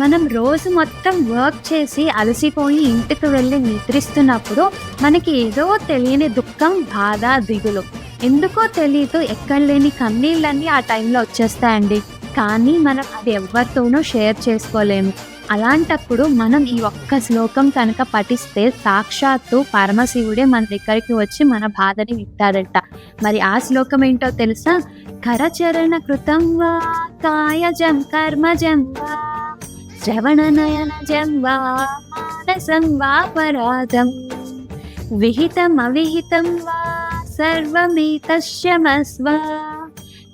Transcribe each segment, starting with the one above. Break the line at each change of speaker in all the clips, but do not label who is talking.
మనం రోజు మొత్తం వర్క్ చేసి అలసిపోయి ఇంటికి వెళ్ళి నిద్రిస్తున్నప్పుడు మనకి ఏదో తెలియని దుఃఖం బాధ దిగులు. ఎందుకో తెలియదు ఎక్కడ లేని కన్నీళ్ళన్నీ ఆ టైంలో వచ్చేస్తాయండి. కానీ మనం అది ఎవరితోనూ షేర్ చేసుకోలేము. అలాంటప్పుడు మనం ఈ ఒక్క శ్లోకం కనుక పఠిస్తే సాక్షాత్తు పరమశివుడే మన దగ్గరికి వచ్చి మన బాధని వింటాడట. మరి ఆ శ్లోకం ఏంటో తెలుసా? కరచరణ కృతం వా కాయజం కర్మజం వా శ్రవణనయనజం వా మానసం వా పరాధం విహితం అవిహితం వా సర్వమేతశ్యమస్వ.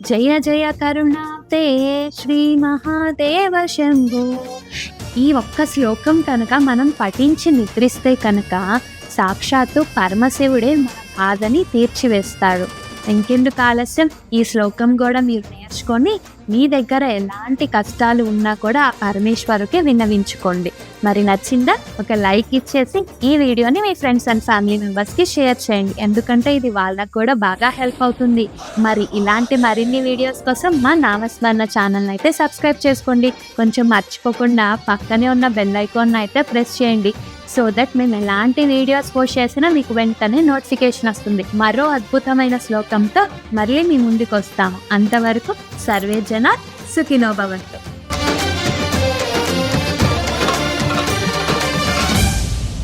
జయ జయ కరుణాతే శ్రీ మహాదేవ శంభో. ఈ ఒక్క శ్లోకం కనుక మనం పఠించి నిద్రిస్తే కనుక సాక్షాత్తు పరమశివుడే మన బాధని తీర్చివేస్తాడు. ఇంకెందుకు ఆలస్యం? ఈ శ్లోకం కూడా మీరు నేర్చుకొని మీ దగ్గర ఎలాంటి కష్టాలు ఉన్నా కూడా ఆ పరమేశ్వరుకే విన్నవించుకోండి. మరి నచ్చిందా? ఒక లైక్ ఇచ్చేసి ఈ వీడియోని మీ ఫ్రెండ్స్ అండ్ ఫ్యామిలీ మెంబర్స్కి షేర్ చేయండి. ఎందుకంటే ఇది వాళ్ళకు కూడా బాగా హెల్ప్ అవుతుంది. మరి ఇలాంటి మరిన్ని వీడియోస్ కోసం మా నామస్మరణ ఛానల్ అయితే సబ్స్క్రైబ్ చేసుకోండి. కొంచెం మర్చిపోకుండా పక్కనే ఉన్న బెల్ ఐకాన్ అయితే ప్రెస్ చేయండి. సో దట్ మేము ఎలాంటి వీడియోస్ పోస్ట్ చేసినా మీకు వెంటనే నోటిఫికేషన్ వస్తుంది. మరో అద్భుతమైన శ్లోకంతో మళ్ళీ మీ ముందుకు వస్తాము. అంతవరకు సర్వే జన సుఖినోభవంతో